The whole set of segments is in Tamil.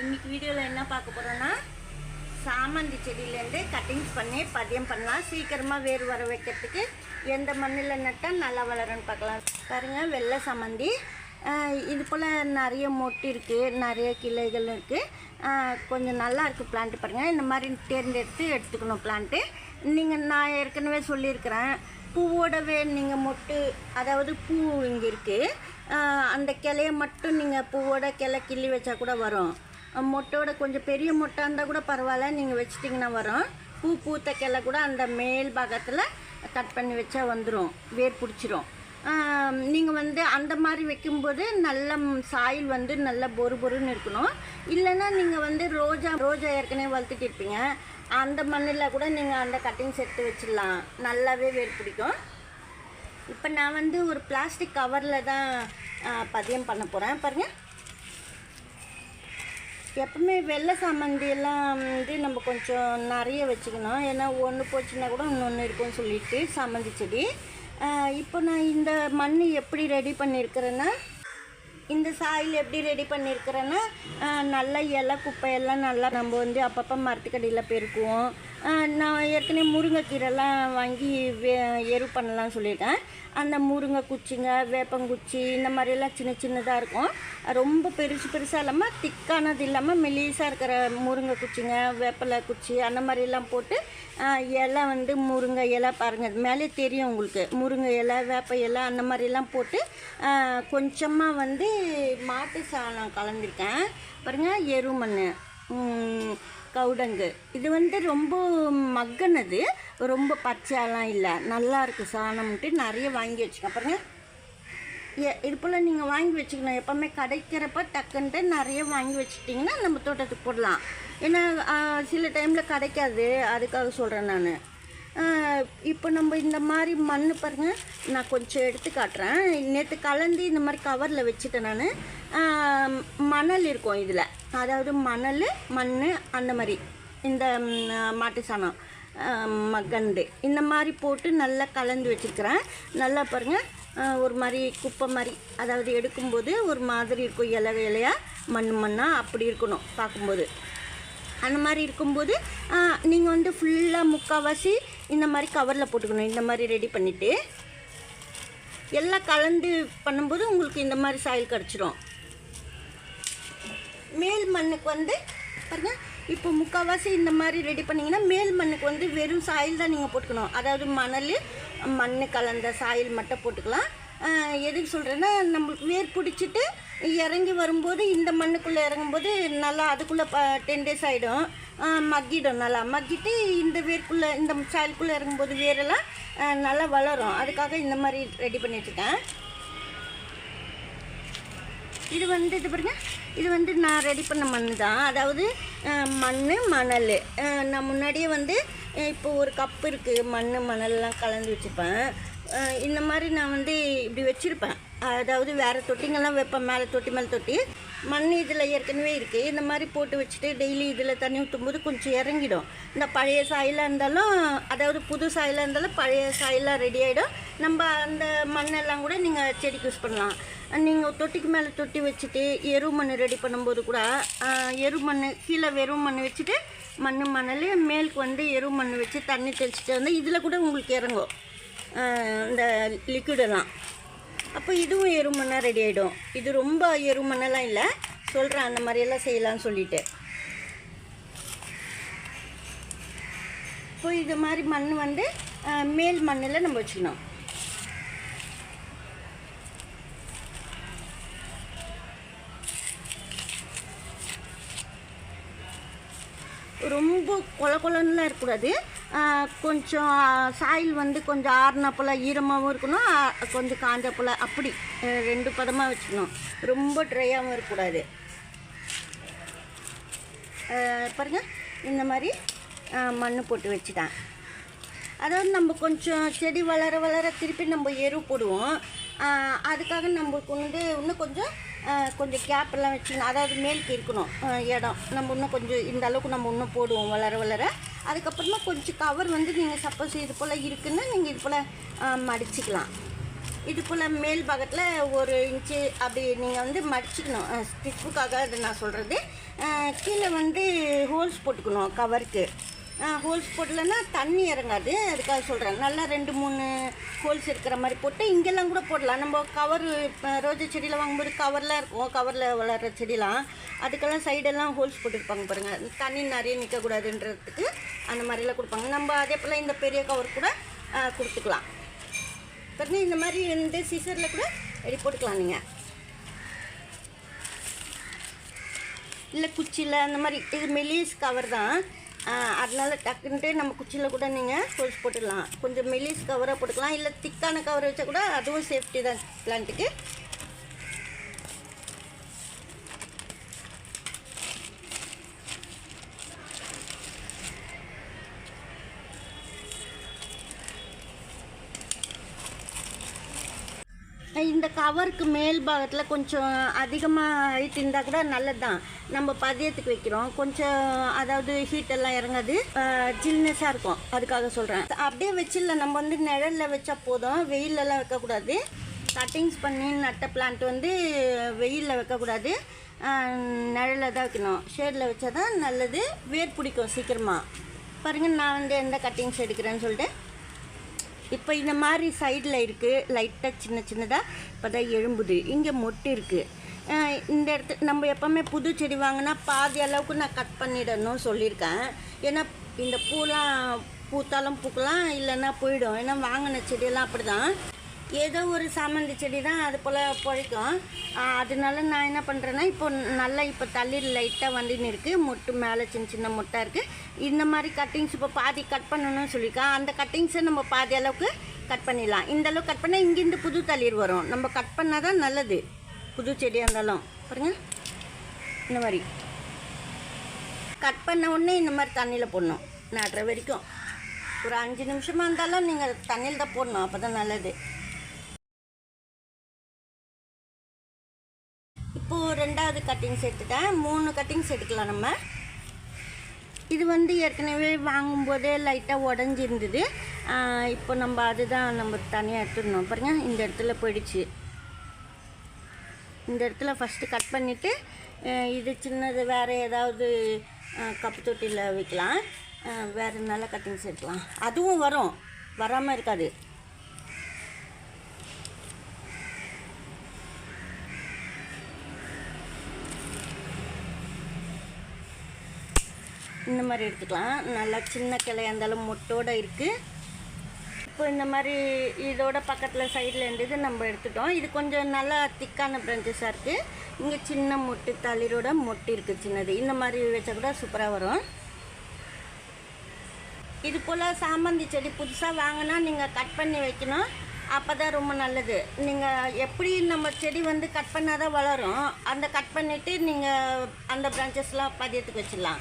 இன்னைக்கு வீடியோவில் என்ன பார்க்க போகிறோன்னா சாமந்தி செடியிலேருந்து கட்டிங்ஸ் பண்ணி பதியம் பண்ணலாம். சீக்கிரமாக வேர் வர வைக்கிறதுக்கு எந்த மண்ணில் நட்டால் நல்லா வளரும்னு பார்க்கலாம். பாருங்க வெள்ளை சாமந்தி. இது போல் நிறைய மொட்டு இருக்குது நிறைய கிளைகள் இருக்குது கொஞ்சம் நல்லா இருக்குது பிளான்ட் பாருங்கள் இந்த மாதிரி தேர்ந்தெடுத்து எடுத்துக்கணும் பிளான்ட்டு நீங்கள் நான் ஏற்கனவே சொல்லியிருக்கிறேன் பூவோடவே நீங்கள் மொட்டு அதாவது பூ இங்கே இருக்குது அந்த கிளைய மட்டும் நீங்கள் பூவோட கிளை கிள்ளி வச்சா கூட வரும். மொட்டோட கொஞ்சம் பெரிய மொட்டை இருந்தால் கூட பரவாயில்ல. நீங்கள் வச்சிட்டிங்கன்னா வரும். பூ பூத்த கிளை கூட அந்த மேல் பாகத்தில் கட் பண்ணி வச்சா வந்துடும் வேர் பிடிச்சிரும். நீங்கள் வந்து அந்த மாதிரி வைக்கும்போது நல்ல சாயில் வந்து நல்ல பொறு பொறுன்னு இருக்கணும். இல்லைன்னா நீங்கள் வந்து ரோஜா ரோஜா ஏற்கனவே வளர்த்துட்டு இருப்பீங்க அந்த மண்ணில் கூட நீங்கள் அந்த கட்டிங்ஸ் எடுத்து வச்சிடலாம். நல்லாவே வேர் பிடிக்கும். இப்போ நான் வந்து ஒரு பிளாஸ்டிக் கவரில் தான் பதியம் பண்ண போகிறேன் பாருங்கள் எப்பவுமே வெள்ளை சம்மந்தியெல்லாம் வந்து நம்ம கொஞ்சம் நிறைய வச்சுக்கணும். ஏன்னா ஒன்று போச்சுன்னா கூட இன்னொன்று இருக்கும்னு சொல்லிட்டு சாமந்தி செடி. இப்போ நான் இந்த மண் எப்படி ரெடி பண்ணியிருக்கிறேன்னா இந்த சாயில் எப்படி ரெடி பண்ணியிருக்கிறேன்னா நல்லா நல்ல இலை குப்பையெல்லாம் நல்லா நம்ம வந்து அப்பப்போ மரத்துக்கடியில் பெருக்குவோம். நான் ஏற்கனவே முருங்கைக்கீரைலாம் வாங்கி வே எரு பண்ணலாம்னு சொல்லியிருக்கேன். அந்த முருங்கை குச்சிங்க வேப்பங்குச்சி இந்த மாதிரியெல்லாம் சின்ன சின்னதாக இருக்கும். ரொம்ப பெருசு பெருசாக இல்லாமல் திக்கானது இல்லாமல் மெலிசாக இருக்கிற முருங்கை குச்சிங்க வேப்பலை குச்சி அந்த மாதிரிலாம் போட்டு இலை வந்து முருங்கை இலை பாருங்கள் மேலே தெரியும் உங்களுக்கு. முருங்கை இலை வேப்ப இலை அந்த மாதிரிலாம் போட்டு கொஞ்சமாக வந்து மாட்டு சாணம் கலந்துருக்கேன். பாருங்கள் எருமண் கவுடங்கு. இது வந்து ரொம்ப மக்கனது. ரொம்ப பச்சையெல்லாம் இல்லை. நல்லா இருக்குது சாணம்ட்டு நிறைய வாங்கி வச்சுக்கோங்க பாருங்க. ஏ- இது போல் நீங்கள் வாங்கி வச்சுக்கணும். எப்போவுமே கிடைக்கிறப்ப டக்குன்ட்டு நிறைய வாங்கி வச்சுட்டிங்கன்னா நம்ம தோட்டத்துக்கு போடலாம். ஏன்னா சில டைமில் கிடைக்காது. அதுக்காக சொல்கிறேன் நான். இப்போ நம்ம இந்த மாதிரி மண் பாருங்கள் நான் கொஞ்சம் எடுத்து காட்டுறேன். நேற்று கலந்து இந்த மாதிரி கவரில் வச்சுட்டேன் நான். மணல் இருக்கும் இதில். அதாவது மணல் மண் அந்த மாதிரி. இந்த மாட்டு சாணம் கண்டு இந்த மாதிரி போட்டு நல்லா கலந்து வச்சுருக்கிறேன் நல்லா பாருங்கள் ஒரு மாதிரி குப்பை மாதிரி. அதாவது எடுக்கும்போது ஒரு மாதிரி இருக்கும் இலை இலையாக மண் மண்ணாக அப்படி இருக்கணும் பார்க்கும்போது. அந்த மாதிரி இருக்கும்போது நீங்கள் வந்து ஃபுல்லாக முக்கால்வாசி இந்த மாதிரி கவரில் போட்டுக்கணும். இந்த மாதிரி ரெடி பண்ணிவிட்டு எல்லாம் கலந்து பண்ணும்போது உங்களுக்கு இந்த மாதிரி சாயில் கிடச்சிரும். மேல் மண்ணுக்கு வந்து பாருங்க இப்போ முக்கால்வாசி இந்த மாதிரி ரெடி பண்ணிங்கன்னா மேல் மண்ணுக்கு வந்து வெறும் சாயில் தான் நீங்கள் போட்டுக்கணும். அதாவது மணல் மண் கலந்த சாயில் மட்டும் போட்டுக்கலாம். எதுக்கு சொல்கிறேன்னா நம்மளுக்கு வேர் பிடிச்சிட்டு இறங்கி வரும்போது இந்த மண்ணுக்குள்ளே இறங்கும்போது நல்லா அதுக்குள்ளே ப டென் டேஸ் ஆகிடும் மக்கிடும் நல்லா. மக்கிட்டு இந்த வேர்க்குள்ளே இந்த சாயலுக்குள்ளே இறங்கும்போது வேரெல்லாம் நல்லா வளரும். அதுக்காக இந்த மாதிரி ரெடி பண்ணி வச்சுருக்கேன். இது வந்து இது பாருங்க. இது வந்து நான் ரெடி பண்ண மண் தான். அதாவது மண் மணல். நான் முன்னாடியே வந்து இப்போ ஒரு கப்பு இருக்குது மண் மணல்லாம் கலந்து வச்சுப்பேன். இந்த மாதிரி நான் வந்து இப்படி வச்சுருப்பேன். அதாவது வேறு தொட்டிங்கெல்லாம் வைப்பேன். மேலே தொட்டி மேலே தொட்டி. மண் இதில் ஏற்கனவே இருக்குது இந்த மாதிரி போட்டு வச்சுட்டு டெய்லி இதில் தண்ணி ஊற்றும்போது கொஞ்சம் இறங்கிடும். இந்த பழைய சாயிலாக இருந்தாலும் அதாவது புது சாயிலாக இருந்தாலும் பழைய சாயிலாக ரெடி ஆகிடும் நம்ம அந்த மண்ணெல்லாம் கூட நீங்கள் செடிக்கு யூஸ் பண்ணலாம். நீங்கள் தொட்டிக்கு மேலே தொட்டி வச்சுட்டு எரு மண் ரெடி பண்ணும்போது கூட எரு மண் கீழே வெறும் மண் வச்சுட்டு மண் மணல் மேலுக்கு வந்து எரு மண் வச்சு தண்ணி தெளிச்சுட்டு வந்து இதில் கூட உங்களுக்கு இறங்கும். இந்த லிக்விடெல்லாம் அப்போ இதுவும் எரு மண்ணாக ரெடி ஆகிடும் இது ரொம்ப எருமண்ணெல்லாம் இல்லை. சொல்கிறேன் அந்த மாதிரியெல்லாம் செய்யலாம்னு சொல்லிட்டு. இப்போ இது மாதிரி மண் வந்து மேல் மண்ணில் நம்ம வச்சுக்கணும். ரொம்ப கொல கொலன்னுலாம் இருக்கக்கூடாது. கொஞ்சம் சாயில் வந்து கொஞ்சம் ஆறுன போல் ஈரமாகவும் இருக்கணும் கொஞ்சம் காஞ்ச போல் அப்படி ரெண்டு பதமாக வச்சுக்கணும். ரொம்ப ட்ரையாகவும் இருக்கக்கூடாது. பாருங்கள் பாருங்க. இந்த மாதிரி மண் போட்டு வச்சுட்டேன். அதாவது நம்ம கொஞ்சம் செடி வளர வளர திருப்பி நம்ம எரு போடுவோம். அதுக்காக நம்மளுக்கு வந்து இன்னும் கொஞ்சம் கொஞ்சம் கேப்பெல்லாம் வச்சுக்கணும் அதாவது மேலுக்கு இருக்கணும் இடம். நம்ம இன்னும் கொஞ்சம் இந்த அளவுக்கு நம்ம இன்னும் போடுவோம் வளர வளர. அதுக்கப்புறமா கொஞ்சம் கவர் வந்து நீங்கள் சப்போஸ் இது போல் இருக்குன்னா நீங்கள் இது போல் மடிச்சிக்கலாம். இது போல் மேல் பக்கத்தில் ஒரு இன்ச்சு அப்படி நீங்கள் வந்து மடிச்சுக்கணும். ஸ்டிப்புக்காக அது நான் சொல்கிறது கீழே வந்து ஹோல்ஸ் போட்டுக்கணும் கவருக்கு ஹோல்ஸ் போடலன்னா தண்ணி இறங்காது. அதுக்காக சொல்கிறேன் நல்லா ரெண்டு மூணு ஹோல்ஸ் இருக்கிற மாதிரி போட்டு இங்கெல்லாம் கூட போடலாம். நம்ம கவர் ரோஜா செடியில் வாங்கும்போது கவரில் இருக்கும். கவரில் வளர்கிற செடிலாம். அதுக்கெல்லாம் சைடெல்லாம் ஹோல்ஸ் போட்டுருப்பாங்க பாருங்கள் தண்ணி நிறைய நிற்கக்கூடாதுன்றதுக்கு அந்த மாதிரிலாம் கொடுப்பாங்க. நம்ம அதே போல் இந்த பெரிய கவர் கூட கொடுத்துக்கலாம். பாருங்க இந்த மாதிரி வந்து சீசரில் கூட ரெடி போட்டுக்கலாம் நீங்கள் இல்லை குச்சியில் அந்த மாதிரி இது மெலிஸ் கவர் தான். அதனால டக்குன்ட்டு நம்ம குச்சியில் கூட நீங்கள் ஹோல்ஸ் போட்டுடலாம். கொஞ்சம் மெலிஸ் கவராக போட்டுக்கலாம். இல்லை திக்கான கவர் வச்சா கூட அதுவும் சேஃப்டி தான். பிளான்ட்டுக்கு இந்த கவருக்கு மேல் பாகத்தில் கொஞ்சம் அதிகமாக ஹைட் இருந்தால் கூட நல்லது தான் நம்ம பதியத்துக்கு வைக்கிறோம். கொஞ்சம் அதாவது ஹீட் எல்லாம் இறங்காது. ஜில்னஸாக இருக்கும். அதுக்காக சொல்கிறேன் அப்படியே வச்சிடல. நம்ம வந்து நிழலில் வச்சா போதும். வெயிலெல்லாம் வைக்கக்கூடாது. கட்டிங்ஸ் பண்ணி நட்ட பிளான்ட் வந்து வெயிலில் வைக்கக்கூடாது. நிழலில் தான் வைக்கணும். ஷேடில் வச்சா தான் நல்லது. வேர் பிடிக்கும் சீக்கிரமாக பாருங்கள் நான் வந்து எந்த கட்டிங்ஸ் எடுக்கிறேன்னு சொல்லிட்டு. இப்போ இந்த மாதிரி சைடில் இருக்குது லைட்டாக சின்ன சின்னதாக இப்போ தான் எழும்புது. இங்கே மொட்டு இருக்குது இந்த இடத்து நம்ம எப்போவுமே புது செடி வாங்கினா பாதி அளவுக்கு நான் கட் பண்ணிடணும் சொல்லியிருக்கேன். ஏன்னா இந்த பூலாம் பூத்தாலும் பூக்கலாம் இல்லைன்னா போயிடும். ஏன்னா வாங்கின செடியெல்லாம் அப்படி தான் ஏதோ ஒரு சாமந்தி செடி தான் அது போல் பிழைக்கும். அதனால நான் என்ன பண்ணுறேன்னா இப்போ நல்லா இப்போ தள்ளி லைட்டாக வந்துன்னு இருக்குது மொட்டு மேலே சின்ன சின்ன முட்டை இருக்குது இந்த மாதிரி கட்டிங்ஸ் இப்போ பாதி கட் பண்ணணும்னு சொல்லியிருக்கேன். அந்த கட்டிங்ஸை நம்ம பாதி அளவுக்கு கட் பண்ணிடலாம். இந்த அளவுக்கு கட் பண்ணால் இங்கேருந்து புது தளிர் வரும். நம்ம கட் பண்ணால் தான் நல்லது. புது செடியாக இருந்தாலும். பாருங்க. இந்த மாதிரி. கட் பண்ண உடனே இந்த மாதிரி தண்ணியில் போடணும். நடுற வரைக்கும். ஒரு அஞ்சு நிமிஷமாக இருந்தாலும் நீங்கள் தண்ணியில் தான் போடணும். அப்போ தான் நல்லது. கட்டிங்ஸ் எடுத்துட்டேன். மூணு கட்டிங்ஸ் எடுக்கலாம் நம்ம. இது வந்து ஏற்கனவே வாங்கும்போதே லைட்டாக உடஞ்சிருந்தது. இப்போ நம்ம அதுதான் நம்ம தனியாக எடுத்துடணும். பாருங்க இந்த இடத்துல போயிடுச்சு. இந்த இடத்துல ஃபஸ்ட்டு கட் பண்ணிவிட்டு இது சின்னது வேறு ஏதாவது கப்பு தொட்டியில் வைக்கலாம். வேறு நல்ல கட்டிங்ஸ் எடுக்கலாம். அதுவும் வரும். வராமல் இருக்காது. இந்த மாதிரி எடுத்துக்கலாம். நல்லா சின்ன கிளையா இருந்தாலும் மொட்டோடு இருக்குது இப்போ இந்த மாதிரி இதோட பக்கத்தில் சைடில் இருந்தது நம்ம எடுத்துட்டோம். இது கொஞ்சம் நல்லா திக்கான பிரான்ச்சஸாக இருக்குது இங்கே சின்ன மொட்டு தளிரோட மொட்டு இருக்குது சின்னது. இந்த மாதிரி வச்சா கூட சூப்பராக வரும். இது போல் சாமந்தி செடி புதுசாக வாங்கினா நீங்கள் கட் பண்ணி வைக்கணும். அப்போ தான் ரொம்ப நல்லது. நீங்கள் எப்படி நம்ம செடி வந்து கட் பண்ணால் தான் வளரும் அந்த கட் பண்ணிவிட்டு நீங்கள் அந்த பிரான்ச்சஸ்லாம் பதியத்துக்கு வச்சிடலாம்.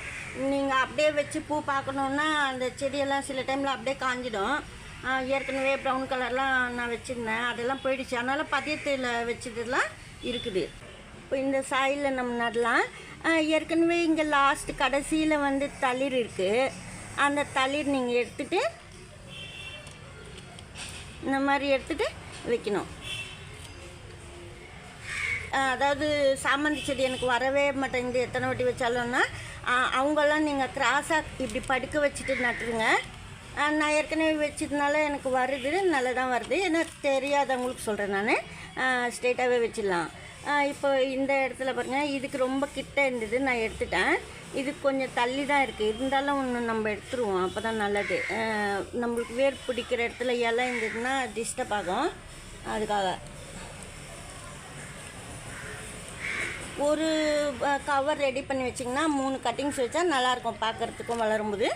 நீங்கள் அப்படியே வச்சு பூ பார்க்கணுன்னா அந்த செடியெல்லாம் சில டைமில் அப்படியே காஞ்சிடும். ஏற்கனவே ப்ரௌன் கலர்லாம் நான் வச்சுருந்தேன். அதெல்லாம் போயிடுச்சு. அதனால் பதியத்தில் வச்சதெல்லாம் இருக்குது. இப்போ இந்த சாயில் நம்ம நடலாம். ஏற்கனவே இங்கே லாஸ்ட் கடைசியில் வந்து தளிர் இருக்குது அந்த தளிர் நீங்கள் எடுத்துகிட்டு இந்த மாதிரி எடுத்துகிட்டு வைக்கணும். அதாவது சாமந்தி செடி எனக்கு வரவே மாட்டேங்குது. எத்தனை வாட்டி வச்சாலும்னா அவங்கெல்லாம் நீங்கள் கிராஸாக இப்படி படுக்க வச்சுட்டு நட்டுருங்க. நான் ஏற்கனவே வச்சதுனால எனக்கு வருது நல்லா தான் வருது. ஏன்னா தெரியாதவங்களுக்கு சொல்கிறேன் நான். ஸ்ட்ரெயிட்டாகவே வச்சிடலாம். இப்போ இந்த இடத்துல பாருங்கள் இதுக்கு ரொம்ப கிட்ட இருந்தது நான் எடுத்துட்டேன். இது கொஞ்சம் தள்ளி தான் இருக்குது இருந்தாலும் ஒன்று நம்ம எடுத்துருவோம். அப்போ தான் நல்லது நம்மளுக்கு வேர் பிடிக்கிற இடத்துல இலை இருந்ததுன்னா டிஸ்டர்ப் ஆகும். அதுக்காக. ஒரு கவர் ரெடி பண்ணி வச்சிங்கன்னா மூணு கட்டிங்ஸ் வச்சா நல்லாயிருக்கும் பார்க்குறதுக்கும் வளரும்போது.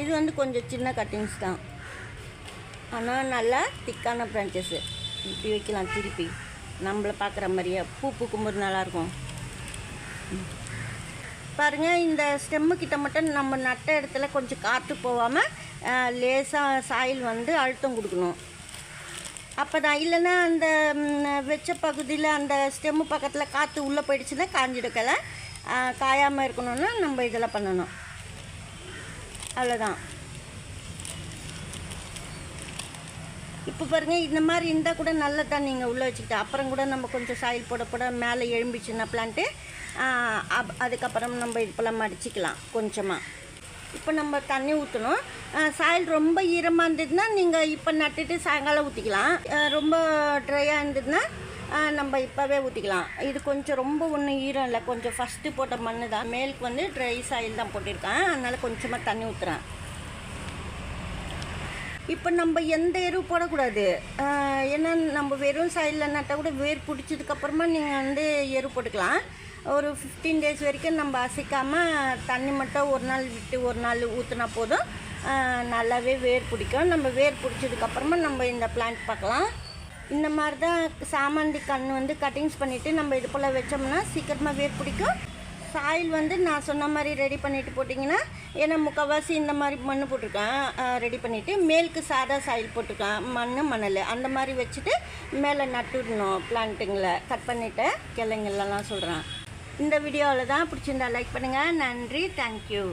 இது வந்து கொஞ்சம் சின்ன கட்டிங்ஸ் தான். ஆனால் நல்லா திக்கான பிரான்ச்சஸ்ஸு இப்படி வைக்கலாம் திருப்பி. நம்மளை பார்க்குற மாதிரியே பூ பூக்கும்போது நல்லாயிருக்கும். பாருங்கள் இந்த ஸ்டெம்மு கிட்ட மட்டும் நம்ம நட்ட இடத்துல கொஞ்சம் காற்று போகாமல் லேசாக சாயில் வந்து அழுத்தம் கொடுக்கணும். அப்போ தான் இல்லைன்னா அந்த வெச்ச பகுதியில் அந்த ஸ்டெம்மு பக்கத்தில் காற்று உள்ளே போயிடுச்சுன்னா காஞ்சிடுக்கலை. காயாமல் இருக்கணும்னா நம்ம இதெல்லாம் பண்ணணும். அவ்வளோதான் இப்போ பாருங்கள் இந்த மாதிரி இருந்தால் கூட நல்லது தான் நீங்கள் உள்ளே வச்சுக்கிட்டு அப்புறம் கூட நம்ம கொஞ்சம் சாயில் போட போட மேலே எழும்பிச்சுன்னா பிளான்ட்டு அப் அதுக்கப்புறம் நம்ம இது போல் மடிச்சிக்கலாம் கொஞ்சமாக இப்போ நம்ம தண்ணி ஊற்றணும் சாயில் ரொம்ப ஈரமாக இருந்ததுன்னா நீங்கள் இப்போ நட்டுட்டு சாயங்காலம் ஊற்றிக்கலாம் ரொம்ப ட்ரையாக இருந்ததுன்னா நம்ம இப்போவே ஊற்றிக்கலாம் இது கொஞ்சம் ரொம்ப ஒன்றும் ஈரம் இல்லை. கொஞ்சம் ஃபஸ்ட்டு போட்ட மண்ணு தான் மேலுக்கு வந்து ட்ரை சாயில் தான் போட்டிருக்கேன். அதனால் கொஞ்சமாக தண்ணி ஊற்றுறேன் இப்போ நம்ம எந்த எருவு போடக்கூடாது. ஏன்னா நம்ம வெறும் சைடில் நட்டால் கூட வேர் பிடிச்சதுக்கப்புறமா நீங்கள் வந்து எரு போட்டுக்கலாம். ஒரு ஃபிஃப்டீன் டேஸ் வரைக்கும் நம்ம அசைக்காமல் தண்ணி மட்டும் ஒரு நாள் விட்டு ஒரு நாள் ஊற்றினா போதும். நல்லாவே வேர் பிடிக்கும். நம்ம வேர் பிடிச்சதுக்கப்புறமா நம்ம இந்த பிளான்ட் பார்க்கலாம். இந்த மாதிரி தான் சாமந்தி கண் வந்து கட்டிங்ஸ் பண்ணிவிட்டு நம்ம இது போல் வச்சோம்னா சீக்கிரமாக வேர் பிடிக்கும். சாயில் வந்து நான் சொன்ன மாதிரி ரெடி பண்ணிவிட்டு போட்டிங்கன்னா ஏன்னா முக்கால்வாசி இந்த மாதிரி மண் போட்டிருக்கேன். ரெடி பண்ணிவிட்டு மேலுக்கு சாதா சாயில் போட்டிருக்கேன். மண் மணல். அந்த மாதிரி வச்சுட்டு மேலே நட்டுடணும் பிளான்ட்டுங்களை கட் பண்ணிவிட்டு கிளைங்கள்லாம் சொல்கிறேன் இந்த வீடியோவில் தான் பிடிச்சிருந்தா லைக் பண்ணுங்கள் நன்றி. தேங்க்யூ